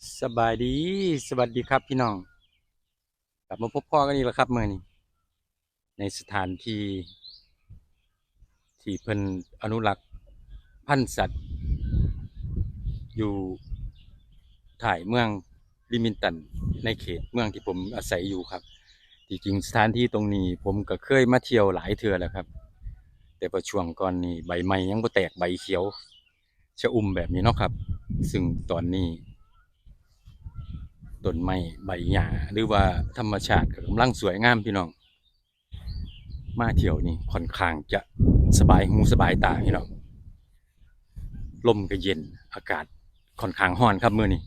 สบายดีสวัสดีครับพี่น้อง กลับมาพบพ่อกันอีกแล้วครับเมื่อนี้ในสถานที่ที่เพิ่นอนุรักษ์พันธุ์สัตว์ อยู่ถ่ายเมืองลิมินตัน ในเขตเมืองที่ผมอาศัยอยู่ครับที่จริงสถานที่ตรงนี้ผมก็เคยมาเที่ยวหลายเทื่อแล้วครับ แต่พอช่วงก่อนนี้ใบไม้ยังบ่แตกใบเขียวชะอุ่มแบบนี้เนาะครับ ซึ่งตอนนี้ ต้นไม้ใบหญ้าหรือว่าธรรมชาติกำลังสวยงามพี่น้อง มาเที่ยวนี่ค่อนข้างจะสบายหูสบายตาพี่น้องลมก็เย็นอากาศค่อนข้างร้อนครับมื้อนี้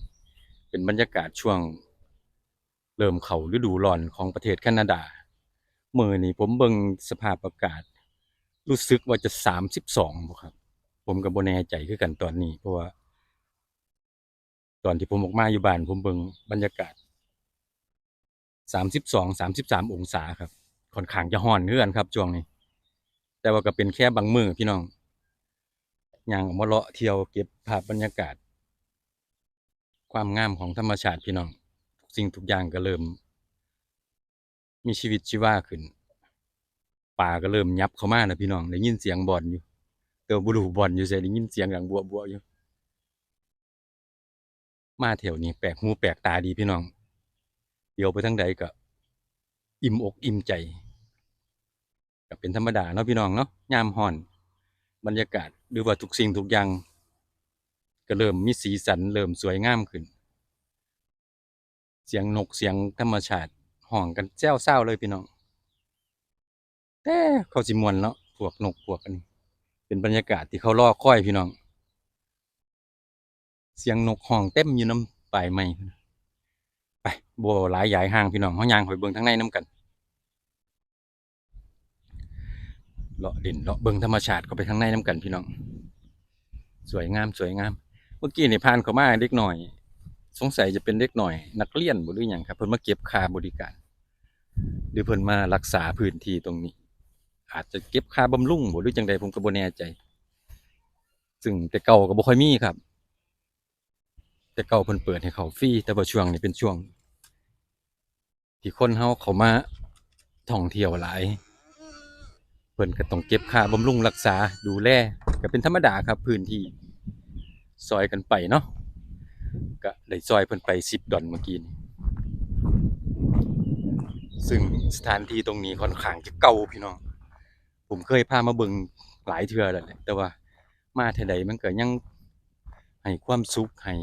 เป็นบรรยากาศช่วง เริ่มเข้าฤดูร้อนของประเทศแคนาดาเมื้อนี้ผมเบิ่งสภาพอากาศ รู้สึกว่าจะ32บ่ครับ ผมก็บ่แน่ใจคือกันตอนนี้เพราะว่า ตอนที่ผมออกมาอยู่บ้านผมเบิ่งบรรยากาศ32 33องสามสิบสามองศาครับค่อนข้างจะร้อนคือนครับช่วงนี้ แต่ว่าก็เป็นแค่บางมือพี่น้องอย่างออกมาเลาะเที่ยวเก็บภาพบรรยากาศ ความงามของธรรมชาติพี่น้องทุกสิ่งทุกอย่างก็เริ่ม มีชีวิตชีวาขึ้น ป่าก็เริ่มยับเข้ามาแล้วพี่น้องได้ยินเสียงบ่อนอยู่แต่ว่าบ่รู้บ่อนอยู่ไสได้ยินเสียงดังบัวๆอยู่ มาแถวนี้แปลกหูแปลกตาดีพี่น้อง เดี๋ยวไปทางใดก็ อิ่มอกอิ่มใจก็เป็นธรรมดาเนาะพี่น้องเนาะยามร้อน บรรยากาศหรือว่าทุกสิ่งทุกอย่าง ก็เริ่มมีสีสันเริ่มสวยงามขึ้น เสียงนกเสียงธรรมชาติห้องกันแจ้วเศร้าเลยพี่น้องแต่เขาสิมวนเนาะพวกนกพวกอันนี้ เป็นบรรยากาศที่เขารอคอยพี่น้อง เสียงนกห้องเต็มอยู่น้ำปลายไม้พุ่นน่ะไปบัวหลายยายห่างพี่น้องเฮาย่างไปเบิงทางในน้ำกันเลาะดินเลาะเบิงธรรมชาติเขาไปข้างในน้ำกันพี่น้อง สวยงามสวยงาม เมื่อกี้นี่ผ่านเข้ามาเด็กหน่อย สงสัยจะเป็นเด็กหน่อย นักเรียนบ่หรือหยังครับเพิ่นมาเก็บค่าบริการ หรือเพิ่นมารักษาพื้นที่ตรงนี้ อาจจะเก็บค่าบำรุงบ่หรือจังใดผมก็บ่แน่ใจ ซึ่งแต่เก่าก็บ่ค่อยมีครับ แต่เก่าเพิ่นเปิดให้เขาฟรีแต่ว่าช่วงนี้เป็นช่วง ที่คนเฮาเขามาท่องเที่ยวหลาย เพิ่นก็ต้องเก็บค่าบำรุงรักษาดูแลก็เป็นธรรมดาครับพื้นที่ซอยกันไปเนาะก็ได้ซอยเพิ่นไป10ดอลเมื่อกี้นี้ซึ่งสถานที่ตรงนี้ค่อนข้างจะเก่าพี่น้อง ผมเคยพามาเบิ่งหลายเทื่อแล้วแหละแต่ว่ามาเท่าใดมันก็ยังให้ความสุขให้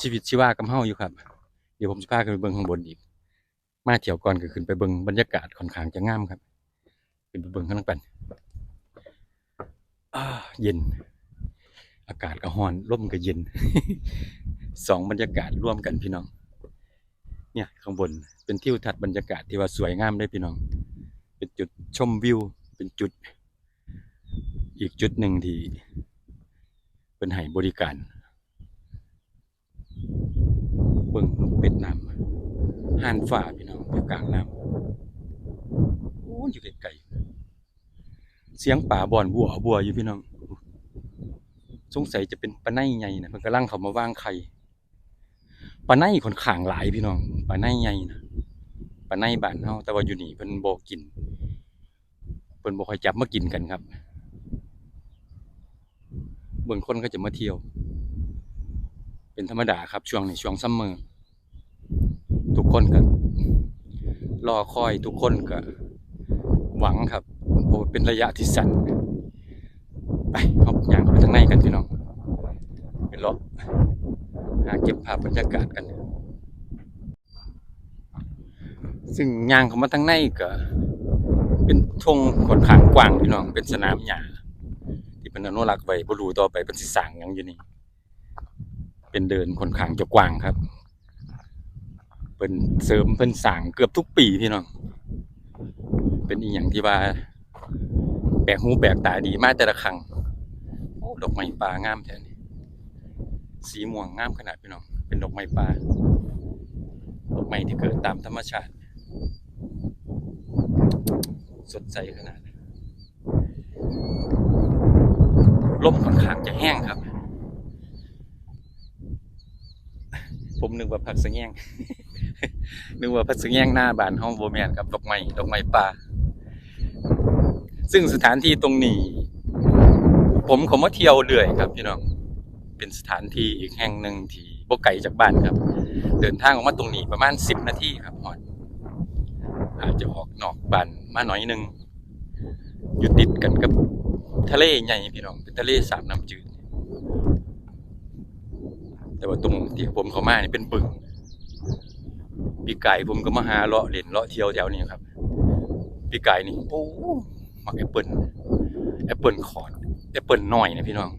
ชีวิตชีวากับเฮาอยู่ครับ เดี๋ยวผมจะพาขึ้นไปเบิ่งข้างบนอีก มาเที่ยวก่อนก็ขึ้นไปเบิ่งบรรยากาศค่อนข้างจะงามครับขึ้นไปเบิ่งข้างล่างกันอ่าเย็น อากาศก็ร้อนลมก็เย็นสองบรรยากาศร่วมกันพี่น้อง เนี่ยข้างบนเป็นทิวทัศน์บรรยากาศที่ว่าสวยงามเลยพี่น้อง เป็นจุดชมวิว เป็นจุด อีกจุดหนึ่งที่เป็นให้บริการ เบิ่งนกเป็ดน้ำห่านฟ้าพี่น้องอยู่กลางน้ำโอ้อยู่ไกลๆเสียงป่าบ่อนบัวบัวอยู่พี่น้อง สงสัยจะเป็นปลาไนใหญ่นะเพิ่นกำลังเขามาวางไข่ปลาไนคนข้างหลายพี่น้องปลาไนใหญ่นะปลาไนบ้านเฮาแต่ว่าอยู่นี่เพิ่นบ่กินเพิ่นบ่ค่อยจับมากินกันครับเบิ่งคนก็จะมาเที่ยว เป็นธรรมดาครับช่วงนี้ช่วงซัมเมอร์ทุกคนก็รอคอยทุกคนก็หวังครับเพราะเป็นระยะที่สั้นไปเอาย่างเข้าไปทางในกันพี่น้องไปเลาะหาเก็บภาพบรรยากาศกัน ซึ่งย่างเข้ามาทางในก็เป็นทงค่อนขางกว้างพี่น้องเป็นสนามหญ้าที่เป็นอนุรักษ์ไว้บ่รู้ต่อไปเป็นสิสางยังอยู่นี่ เป็นเดินค่อนข้างจะกว้างครับ เป็นเสริมเป็นสร้างเกือบทุกปีพี่น้อง เป็นอีหยังที่ว่าแปลกหูแปลกตาดีมากแต่ละครั้งโอ้ดอกไม้ป่างามแท้นี่สีม่วงงามขนาดพี่น้อง เป็นดอกไม้ป่าดอกไม้ที่เกิดตามธรรมชาติ สดใสขนาดลมค่อนข้างจะแห้งครับ ผมนึกว่าผักสะแงงนึกว่าผักสะแงงหน้าบ้านเฮาบ่แมนครับดอกไม้ดอกไม้ป่า ซึ่งสถานที่ตรงนี้ ผมเขามาเที่ยวเรื่อยครับพี่น้องเป็นสถานที่อีกแห่งหนึ่งที่บ่ไกลจากบ้านครับ เดินทางออกมาตรงนี้ประมาณ10นาทีครับฮอดอาจจะออกนอกบ้านมาหน่อยนึงอยู่ติดกันกับทะเลใหญ่พี่น้องเป็นทะเลสาบน้ำจืด แต่ว่าตรงที่ผมเข้ามานี่เป็นบึงปีไก่ผมก็มาหาเลาะเล่นเลาะเที่ยวแถวนี้ครับปีไก่นี่โอ้มักแอปเปิลแอปเปิลคอร์ดแอปเปิลน้อยนะพี่น้อง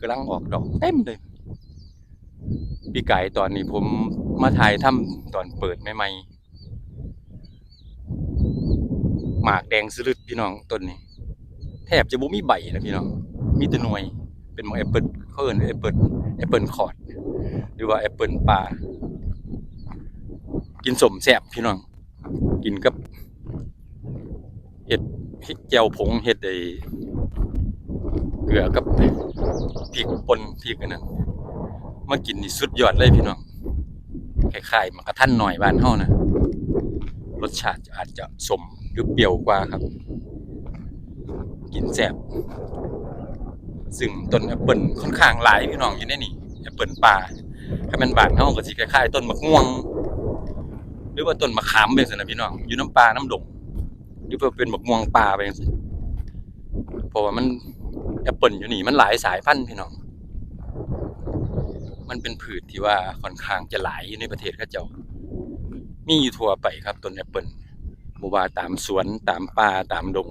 กำลังออกดอกเต็มเลยปีไก่ตอนนี้ผมมาถ่ายถ้ำตอนเปิดใหม่ๆหมากแดงสลึดพี่น้องต้นนี้ แทบจะบ่มีใบนะพี่น้อง มีแต่หน่วย เป็นหมอแอปเปิลเขาเอิ้นแอปเปิลแอปเปิลคอร์ดหรือว่าแอปเปิลป่า กินสมแซ่บพี่น้อง กินกับเห็ดเห็ดแจ่วผงเห็ดไอ้เกลือกับพริกป่นพริกอันนั้นมากินนี่สุดยอดเลยพี่น้องคล้ายๆมันกระทันหน่อยบ้านเฮานะรสชาติอาจจะสมหรือเปรี้ยวกว่าครับ กินแซ่บ ซึ่งต้นแอปเปิลค่อนข้างหลายพี่น้องอยู่ในนี่แอปเปิลป่าถ้าเป็นบานเฮาก็สิคล้ายๆต้นมะม่วง หรือว่าต้นมะขามเป็นสินะพี่น้องอยู่น้ำปลาน้ำดงหรือว่าเป็นมะม่วงป่าไปจังซี่เพราะว่ามันแอปเปิลอยู่นี่มันหลายสายพันธุ์พี่น้อง มันเป็นพืชที่ว่าค่อนข้างจะหลายอยู่ในประเทศเขาเจ้า มีอยู่ทั่วไปครับต้นแอปเปิลบ่ว่าตามสวนตามป่าตามดง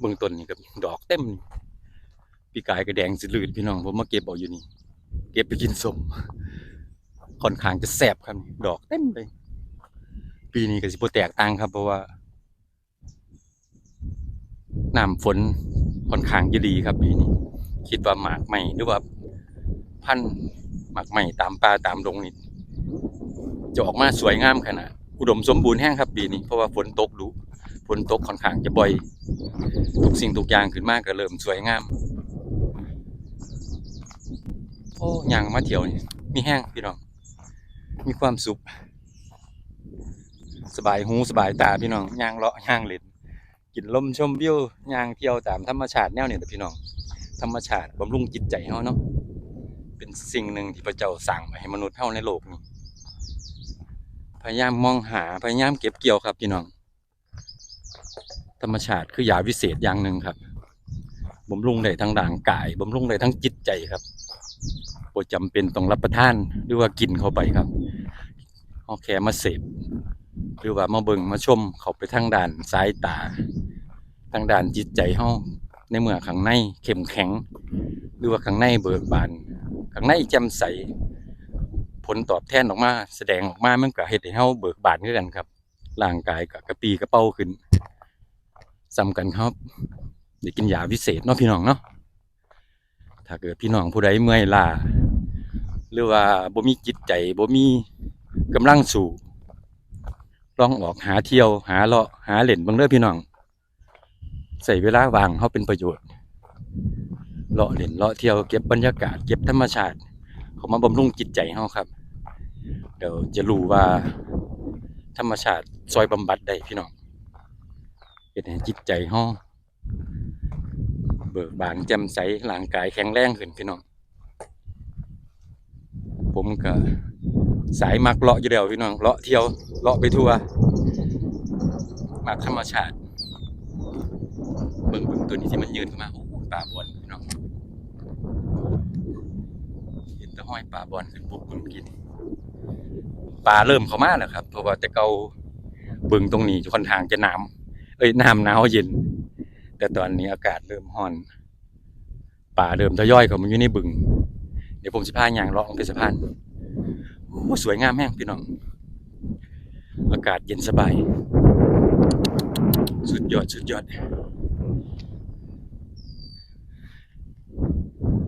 เบื้องต้นนี่ก็ดอกเต็ม นี่กายก็แดงสิลืดพี่น้อง ผมมาเก็บเอาอยู่นี่ เก็บไปกินสมค่อนข้างจะแสบครับ ดอกเต็มเลย ปีนี้ก็สิบ่แตกต่างครับเพราะว่าน้ำฝนค่อนข้างจะดีครับปีนี้ คิดว่าหมากใหม่หรือว่าพันหมากใหม่ตามป่าตามดงนี่จะออกมาสวยงามขนาดอุดมสมบูรณ์แห้งครับปีนี้เพราะว่าฝนตกดุฝนตกค่อนข้างจะบ่อย ทุกสิ่งทุกอย่างขึ้นมาก็เริ่มสวยงาม โอ้ยางมาเที่ยวนี่มีแห้งพี่น้อง มีความสุข สบายหูสบายตาพี่น้องยางเลาะยางเล่นกินลมชมวิวยางเที่ยวตามธรรมชาติแนวนี้แหละพี่น้อง ธรรมชาติบำรุงจิตใจเฮาเนาะ เป็นสิ่งหนึ่งที่พระเจ้าสั่งมาให้มนุษย์เฮาในโลกนี้ พยายามมองหาพยายามเก็บเกี่ยวครับพี่น้อง ธรรมชาติคือยาวิเศษอย่างหนึ่งครับบำรุงได้ทั้งร่างกายบำรุงได้ทั้งจิตใจครับ บ่จำเป็นต้องรับประทานหรือว่ากินเข้าไปครับเอาแค่มาเสพหรือว่ามาเบิ่งมาชมเขาไปทางด้านสายตาทางด้านจิตใจเฮาในเมื่อข้างในเข้มแข็ง หรือว่าข้างในเบิกบานข้างในแจ่มใส ผลตอบแทนออกมา แสดงออกมามันก็เฮ็ดให้เฮาเบิกบานคือกันครับร่างกายก็กระปี้กระเป้าขึ้นสำคัญครับได้กินยาพิเศษเนาะพี่น้องเนาะ ถ้าเกิดพี่น้องผู้ใดเมื่อยล้าหรือว่าบ่มีจิตใจบ่มีกำลังสู้ลองออกหาเที่ยวหาเลาะหาเล่นบิ่งเด้อพี่น้อง ใส่เวลาว่างเฮาเป็นประโยชน์เลาะเล่นเลาะเที่ยวเก็บบรรยากาศ เก็บธรรมชาติ เขามาบำรุงจิตใจเฮาครับ เดี๋ยวจะรู้ว่า ธรรมชาติซอยบำบัดได้พี่น้องเฮ็ดให้จิตใจเฮา เบิกบานแจ่มใสร่างกายแข็งแรงขึ้นพี่น้อง ผมก็สายมักเลาะอยู่แล้วพี่น้องเลาะเที่ยวเลาะไปทั่วมักธรรมชาติเบิ่งเบิ่งตัวนี้ที่มันยืนขึ้นมาโอ้ปลาบอลพี่น้องเห็นตะห้อยปลาบอลขึ้นปุ๊บเมื่อกี้นี่ปลาเริ่มเข้ามาแล้วครับเพราะว่าแต่เก่าเบิ่งตรงนี้ค่อนข้างจะหนาวเอ้ยน้ำหนาวเย็น แต่ตอนนี้อากาศเริ่มร้อนป่าเริ่มทยอยเข้ามาอยู่ในบึง เดี๋ยวผมสิพาย่างเลาะลงไปสะพานโอ้สวยงามแห้งพี่น้อง อากาศเย็นสบาย สุดยอดสุดยอด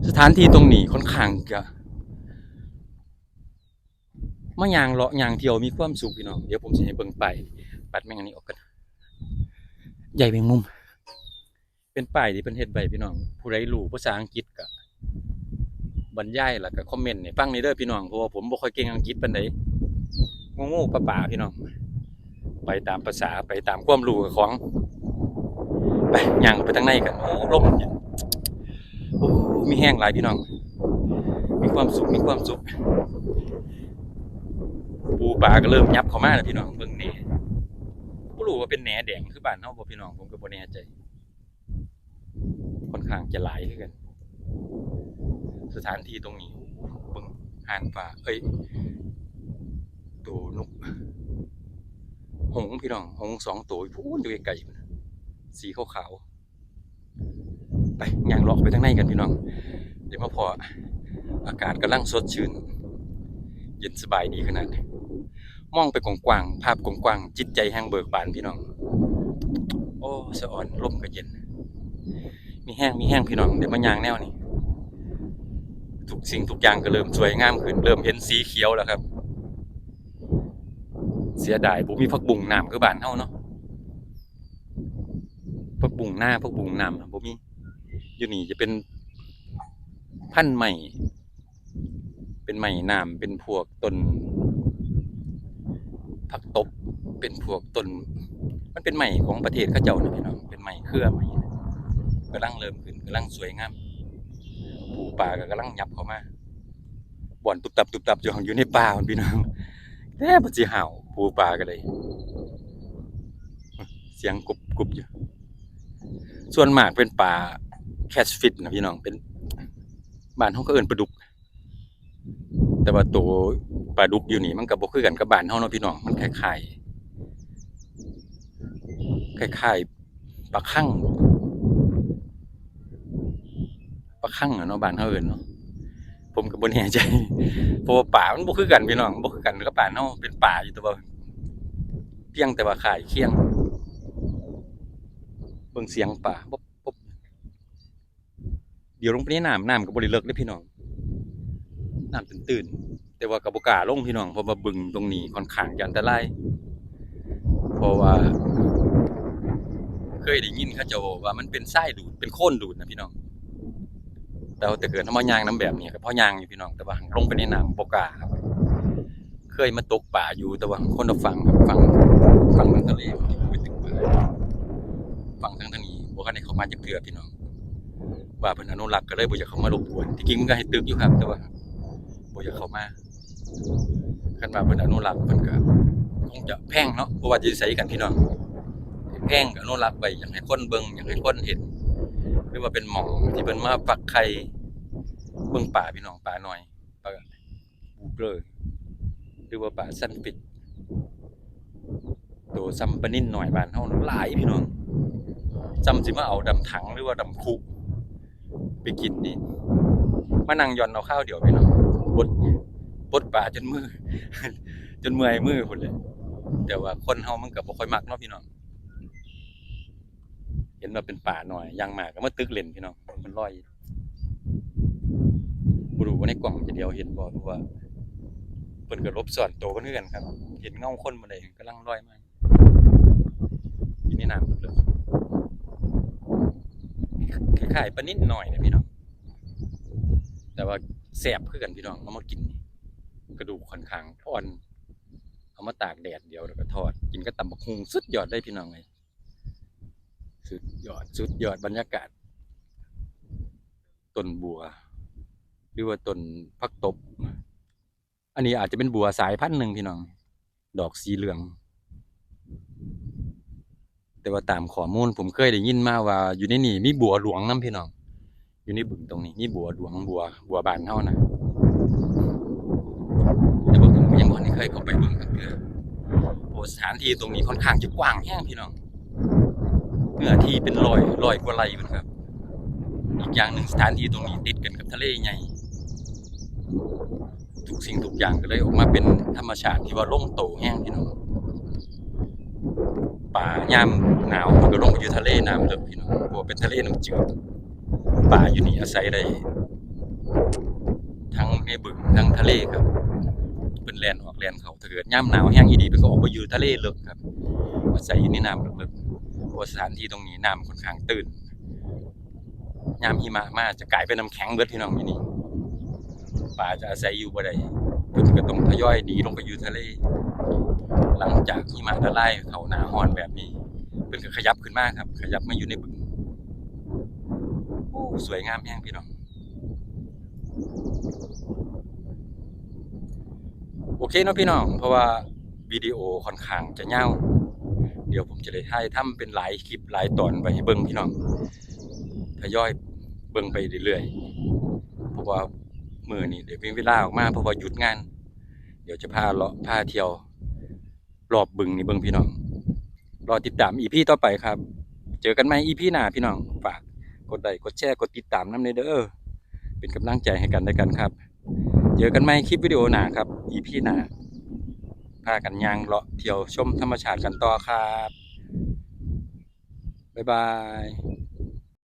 สถานที่ตรงนี้ค่อนข้างจะมายางเลาะยางเที่ยวมีความสุขพี่น้อง เดี๋ยวผมจะให้เบิ่งไป ปัดแม่งอันนี้ออกกัน ใหญ่แมงมุม เป็นป้ายที่เป็นเฮ็ดใบพี่น้อง ผู้ใดรู้ภาษาอังกฤษก็บรรยายล้วก็คอมเมนต์ให้ฟังในเด้อพี่น้องเพราะว่าผมบ่ค่อยเก่งอังกฤษปานใดงูๆป่าๆพี่น้อง ไปตามภาษาไปตามความรู้ของไปย่างไปทางในกันโอ้ลมเย็นโอ้มีแห้งหลายพี่น้อง มีความสุขมีความสุขปูปลาก็เริ่มยับเข้ามาแล้วพี่น้องเบิ่งแหน่บ่รู้ว่าเป็นแหน่แดงคือบ้านเฮาบ่พี่น้องผมก็บ่แน่ใจ ข้างจะหลายคือกันสถานที่ตรงนี้เบิ่งห่านป่าเอ้ยตัวนกหงพี่น้องหงสองตัวพูนอยู่ไกลๆสีขาวๆไปย่างเลาะไปทางในกันพี่น้อง เดี๋ยวมาพออากาศกำลังสดชื่น เย็นสบายดีขนาดนี้มองไปกว้างๆภาพกว้างๆจิตใจแห่งเบิกบานพี่น้อง โอ้สะอ่อนลมก็เย็น มีแห้งมีแห้งพี่น้องเดี๋ยวมันยางแนวนี้ทุกสิ่งทุกอย่างก็เริ่มสวยงามขึ้นเริ่มเห็นสีเขียวแล้วครับ เสียดายผมมีพักบุ่งน้ำคือบ้านเฮาเนาะพักบุ่งหน้าพักบุ่งน้ำผมมีอยู่นี่จะเป็นพันใหม่เป็นใหม่น้ำเป็นพวกต้นผักตบเป็นพวกต้น มันเป็นใหม่ของประเทศเขาเจ้านะพี่น้องเป็นใหม่เครือใหม่ กำลังเริ่มขึ้นกำลังสวยงามปูป่าก็กำลังหยับเข้ามาบ่อนตุบตับตุบตับอยู่ของอยู่ในป่าพี่น้องแท้บ่สิห่าวปูปลาก็เลยเสียงกรุบกรุบอยู่ส่วนมากเป็นปลาแคชฟิตนะพี่น้องเป็นบ้านเฮาก็เอิ้นปลาดุก แต่ว่าตัวปลาดุกอยู่นี่มันก็บ่คือกันกับบ้านเฮาเนาะพี่น้องมันคล้ายๆคล้ายๆปลาคั่ง คั่งเนาะบ้านเฮาเอิ้นเนาะผมก็บ่แน่ใจเพราะว่าป่ามันบ่คือกันพี่น้องบ่คือกันกับป่าเฮาเป็นป่าอยู่แต่ว่าเพียงแต่ว่าขายเคียงเบิ่งเสียงป่าบ๊อบบ๊บเดี๋ยวลงไปในน้ำน้ำก็บ่ได้เลิกเด้พี่น้องน้ำตื้นๆแต่ว่าก็บ่กล้าลงพี่น้องเพราะว่าบึงตรงนี้ค่อนข้างจะอันตรายเพราะว่า เคยได้ยินเขาเจ้าบอกว่ามันเป็นทรายดูดเป็นโคลนดูดนะพี่น้อง แต่ว่าแต่เกิดทำมายางน้ำแบบนี้ก็เพราะยางอยู่พี่น้องแต่ว่าลงไปในน้ำบกาครับ เคยมาตกป่าอยู่แต่ว่าคนละฝั่งครับฝั่งฝั่งทางทะเลที่ไปตึกป่าฝั่งทางทางนี้บ่คันได้เขามาจักเทื่อพี่น้อง ว่าเพิ่นอนุรักษ์ก็เลยบ่อยากเขามารบกวนที่จริงมันก็ให้ตึกอยู่ครับ แต่ว่าบ่อยากเขามาคันว่าเพิ่นอนุรักษ์เพิ่นก็คงจะแพงเนาะเพราะว่าจะใส่กันพี่น้องแพงก็อนุรักษ์ไว้อยากให้คนเบิ่งอยากให้คนเห็น หรือว่าเป็นหม่องที่เพิ่นมาฟักไข่เบิ่งป่าพี่น้องป่าหน้อยป่าบูเกอร์หรือว่าป่าซันปิดตัวซัมปนินหน่อยบ้านเฮาหลายพี่น้องซ้ำสิมาเอาดำถังหรือว่าดำคุไปกินนี่มานั่งย่อนเอาข้าวเดี๋ยวพี่น้องบดบดป่าจนมือ จนเมื่อยมือพุ่นเลยแต่ว่าคนเฮามันก็บ่ค่อยมักเนาะพี่น้อง เห็นว่าเป็นป่าหน่อยยางหมากก็มาตึกเล่นพี่น้องมันลอยบรูว่าในกล่องจะเดียวเห็นบ่เพราะว่าเพิ่นก็ลบซ่อนโตัวเพิ่อกันครับ เห็นเงาคนบ่ได้กำลังลอยมาอยู่ในน้ำลึกๆคล้ายๆปลานิดหน่อยนะพี่น้อง แต่ว่าแซ่บคือกันพี่น้องเอามากิน กระดูกค่อนข้างอ่อน เอามาตากแดดเดียวแล้วก็ทอด กินก็ตำบักหุ่งสุดยอดได้พี่น้องเลย สุดยอดสุดยอดบรรยากาศต้นบัว หรือว่าต้นพักตบ อันนี้อาจจะเป็นบัวสายพันธุ์หนึ่งพี่น้อง ดอกสีเหลือง แต่ว่าตามข้อมูลผมเคยได้ยินมาว่า อยู่ในนี่มีบัวหลวงน้ำพี่น้อง อยู่ในบึงตรงนี้มีบัวหลวงบัว บัวบานเท่านะแต่ผมยังบ่ได้เคยเข้าไปบิ่งกันเทื่อโอ้สถานที่ตรงนี้ค่อนข้างจะกว้างแห้งพี่น้อง เนื้อที่เป็นร้อยร้อยกว่าไร่พุ่นครับ อีกอย่างหนึ่งสถานที่ตรงนี้ติดกันกับทะเลใหญ่ทุกสิ่งทุกอย่างก็เลยออกมาเป็นธรรมชาติที่ว่าล่งโตแห้งพี่น้องป่ายามหนาวมันก็ลงไปอยู่ทะเลน้ำเลิกพี่น้องเพราะว่าเป็นทะเลน้ำจืดป่าอยู่นี่อาศัยได้ทั้งในบึงทั้งทะเลครับเป็นแลนออกแลนเขาถ้าเกิดยามหนาวแห้งอีดีเป็นก็ออกไปอยู่ทะเลเลิกครับอาศัยอยู่ในน้ำ ลึกๆเพราสถานที่ตรงนี้น้ำค่อนข้างตื้นยามหิมะมาจะกลายเป็นน้ำแข็งเบิดพี่น้องอยู่นี่ป่าจะอาศัยอยู่บ่ได้เพิ่นก็ต้องทยอยหนีลงไปอยู่ทะเล หลังจากหิมะละลายเขาหนาฮ้อนแบบนี้เพิ่นก็ขยับขึ้นมากครับ ขยับมาอยู่ในบึงโอ้สวยงามแฮงพี่น้องโอเคเนาะพี่น้อง เพราะว่าวิดีโอค่อนข้างจะยาว เดี๋ยวผมจะได้ถ่ายทำเป็นหลายคลิปหลายตอนไว้ให้เบิ่งพี่น้องทยอยเบิ่งไปเรื่อยๆเพราะว่ามือนี้เดี๋ยวมีเวลาออกมาเพราะว่าหยุดงาน เดี๋ยวจะพาเลาะพาเที่ยวรอบบึงนี่เบิ่งพี่น้องรอติดตาม EP ต่อไปครับ เจอกันใหม่ EP หน้าพี่น้องฝากกดไลค์กดแชร์กดติดตามน้ำเนเด้อเป็นกำลังใจให้กันได้กันครับ เจอกันใหมคลิปวิดีโอหน้าครับ EP หน้า พากันย่างเลาะเที่ยวชมธรรมชาติกันต่อครับ บ๊ายบาย